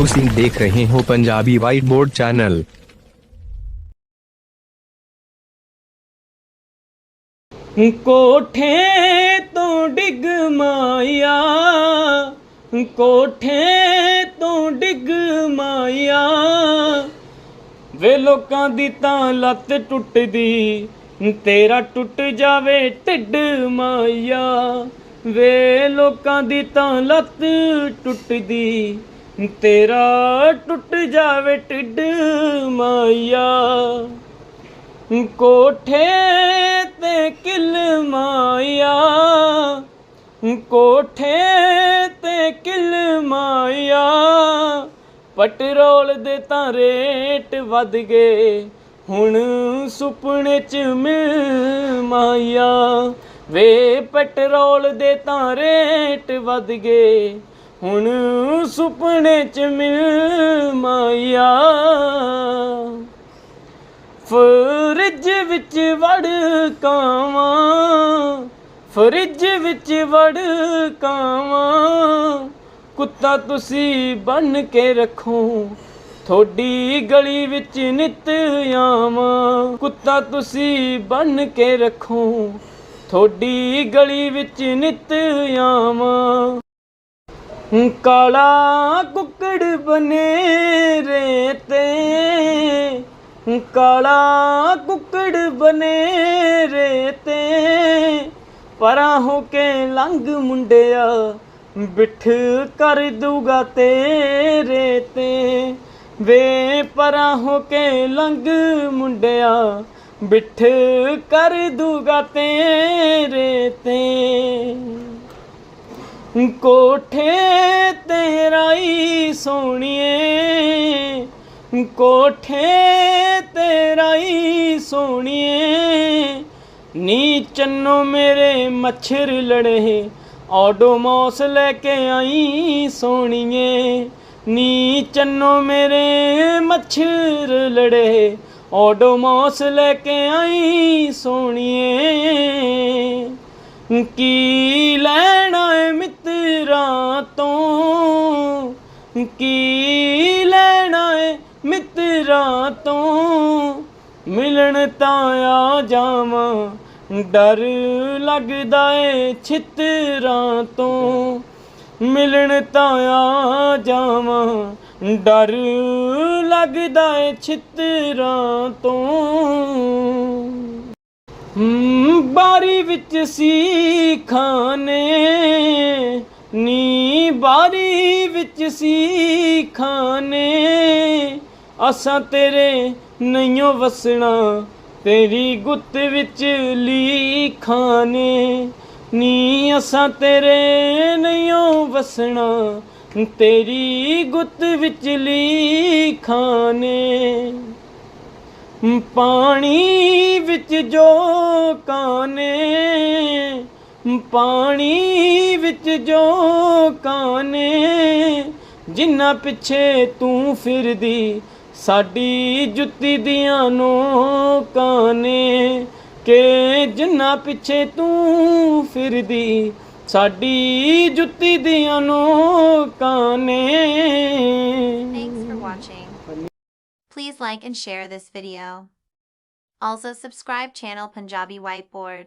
ਤੁਸੀਂ ਦੇਖ ਰਹੇ ਹੋ ਪੰਜਾਬੀ ਵਾਈਟ ਬੋਰਡ ਚੈਨਲ ਕੋਠੇ ਤੋਂ ਡਿੱਗ ਮਾਇਆ ਕੋਠੇ ਤੋਂ ਡਿੱਗ ਮਾਇਆ ਵੇ ਲੋਕਾਂ ਦੀ ਤਾਂ ਲੱਤ ਟੁੱਟਦੀ ਤੇਰਾ ਟੁੱਟ ਜਾਵੇ ਢਿੱਡ ਮਾਇਆ ਵੇ ਲੋਕਾਂ ਦੀ ਤਾਂ ਲੱਤ ਟੁੱਟਦੀ ਤੇਰਾ ਟੁੱਟ ਜਾਵੇ ਢਿੱਡ ਮਾਇਆ। ਕੋਠੇ ਤੇ ਕਿਲ ਮਾਇਆ। ਕੋਠੇ ਤੇ ਕਿਲ ਮਾਇਆ। ਪੈਟਰੋਲ ਦੇ ਤਾਂ ਰੇਟ ਵੱਧ ਗਏ। ਹੁਣ ਸੁਪਨੇ ਚ ਮਿਲ ਮਾਇਆ। ਵੇ ਪੈਟਰੋਲ ਦੇ ਤਾਂ ਰੇਟ ਵੱਧ ਗਏ। ਹੁਣ ਸੁਪਨੇ ਚ ਮਿਲ ਮਾਇਆ। ਫਰਿੱਜ ਵਿੱਚ ਵੜ ਕਾਵਾਂ, ਫਰਿੱਜ ਵਿੱਚ ਵੜ ਕਾਵਾਂ। ਕੁੱਤਾ ਤੁਸੀਂ ਬਨ ਕੇ ਰੱਖੋ ਥੋੜੀ ਗਲੀ ਵਿੱਚ ਨਿਤ ਆਵਾਂ। ਕੁੱਤਾ ਤੁਸੀਂ ਬਨ ਕੇ ਰੱਖੋ ਥੋੜੀ ਗਲੀ ਵਿੱਚ ਨਿਤ ਆਵਾਂ। ਕਾਲਾ ਕੁੱਕੜ ਬਨੇ ਰੇ ਤੇ ਕਾਲਾ ਕੁੱਕੜ ਬਨੇ ਰੇ ਤੇ ਪਰਾਂ ਹੋ ਕੇ ਲੰਘ ਮੁੰਡਿਆ, ਬਿਠ ਕਰ ਦੂਗਾ ਤੇਰੇ ਤੇ। ਵੇ, ਪਰਾਂ ਹੋ ਕੇ ਲੰਘ ਮੁੰਡਿਆ, ਬਿਠ ਕਰ ਦੂਗਾ ਤੇਰੇ ਤੇ। ਕੋਠੇ ਤੇਰਾ ਹੀ ਕੋਠੇ ਤੇਰਾ ਹੀ ਸੋਹਣੀਏ ਨੀ ਚੰਨੋ ਮੇਰੇ ਮੱਛਰ ਲੜੇ ਆਡੋਮੋਸ ਲੈ ਕੇ ਆਈ ਸੋਹਣੀਏ ਨੀ ਚੰਨੋ ਮੇਰੇ ਮੱਛਰ ਲੜੇ ਆਡੋਮੋਸ ਲੈ ਕੇ ਆਈ ਸੋਹਣੀਏ। ਕੀ ਲੈਣਾ ਏ ਮਿੱਤਰਾਂ ਤੋਂ ਕੀ ਲੈਣਾ ਏ ਮਿੱਤਰਾਂ ਤੋਂ? ਮਿਲਣ ਤਾਂ ਆ ਜਾਵਾਂ ਡਰ ਲੱਗਦਾ ਏ ਛਿੱਤਰਾਂ ਤੋਂ। ਮਿਲਣ ਤਾਂ ਆ ਜਾਵਾਂ ਡਰ ਲੱਗਦਾ ਏ ਛਿੱਤਰਾਂ ਤੋਂ। ਹਮ, ਬਾਰੀ ਵਿੱਚ ਸੀ ਖਾਨੇ ਨੀ ਬਾਰੀ ਵਿੱਚ ਸੀ ਖਾਨੇ। ਅਸਾਂ ਤੇਰੇ ਨਹੀਂਓ ਵਸਣਾ, ਤੇਰੀ ਗੁੱਤ ਵਿੱਚ ਲੀ ਲਿਖਾਨੇ ਨੀ ਅਸਾਂ ਤੇਰੇ ਨਹੀਂਓ ਵਸਣਾ, ਤੇਰੀ ਗੁੱਤ ਵਿੱਚ ਲੀ ਲਿਖਾਨੇ ਪਾਣੀ ਵਿੱਚ ਜੋ ਕਾਨੇ, ਪਾਣੀ ਵਿੱਚ ਜੋ ਕਾਨੇ ਜਿੰਨਾ ਪਿੱਛੇ ਤੂੰ ਫਿਰਦੀ ਸਾਡੀ ਜੁੱਤੀ ਦੀਆਂ ਨੋਕਾਂ ਨੇ ਕਿ ਜਿੰਨਾ ਪਿੱਛੇ ਤੂੰ ਫਿਰਦੀ ਸਾਡੀ ਜੁੱਤੀ ਦੀਆਂ ਨੋਕਾਂ ਨੇ Thanks for watching. Please like and share this video. Also subscribe channel Punjabi Whiteboard.